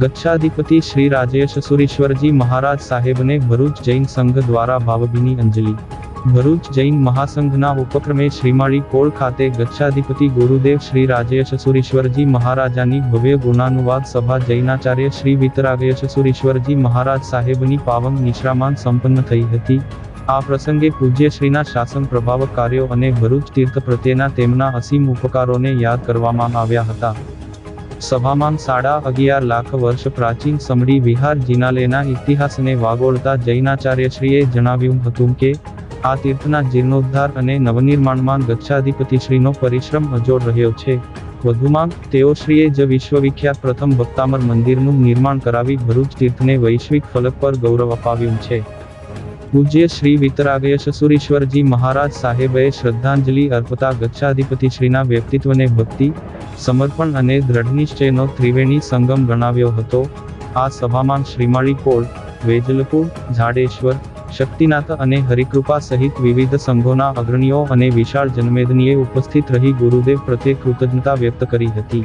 ગચ્છાધિપતિ શ્રી રાજેશ સુરેશ્વરજી મહારાજ સાહેબને ભરૂચ જૈન સંઘ દ્વારા ભાવભીની અંજલિ. ભરૂચ જૈન મહાસંઘના ઉપક્રમે શ્રીમાળી કોળ ખાતે ગચ્છાધિપતિ ગુરુદેવ શ્રી રાજેશ સુરેશ્વરજી મહારાજાની ભવ્ય ગુણાનુવાદ સભા જૈનાચાર્ય શ્રી વિતરાગેશ સુરેશ્વરજી મહારાજ સાહેબની પાવન નિશ્રામાન સંપન્ન થઈ હતી. આ પ્રસંગે પૂજ્યશ્રીના શાસન પ્રભાવક કાર્યો અને ભરૂચ તીર્થ પ્રત્યેના તેમના અસીમ ઉપકારોને યાદ કરવામાં આવ્યા હતા. સભામાં સાડા અગિયાર લાખ વર્ષ પ્રાચીન સમડી વિહાર જિનાલેના ઇતિહાસને વાગોળતા જૈનાચાર્યશ્રીએ જણાવ્યું હતું કે, આ તીર્થના જીર્ણોદ્ધાર અને નવનિર્માણમાં ગચ્છાધિપતિશ્રીનો પરિશ્રમ અજોડ રહ્યો છે. વધુમાં તેઓશ્રીએ જ વિશ્વવિખ્યાત પ્રથમ ભક્તામર મંદિરનું નિર્માણ કરાવી ભરૂચ તીર્થને વૈશ્વિક ફલક પર ગૌરવ અપાવ્યું છે. પૂજ્ય શ્રી વિતરાગય સુરીશ્વરજી મહારાજ સાહેબે શ્રદ્ધાંજલિ અર્પતા ગચ્છાધિપતિશ્રીના વ્યક્તિત્વને ભક્તિ, સમર્પણ અને દ્રઢનિશ્ચયનો ત્રિવેણી સંગમ ગણાવ્યો હતો. આ સભામાં શ્રીમાળી કોળ, વેજલપુર, ઝાડેશ્વર, શક્તિનાથ અને હરિકૃપા સહિત વિવિધ સંઘોના અગ્રણીઓ અને વિશાળ જનમેદનીએ ઉપસ્થિત રહી ગુરુદેવ પ્રત્યે કૃતજ્ઞતા વ્યક્ત કરી હતી.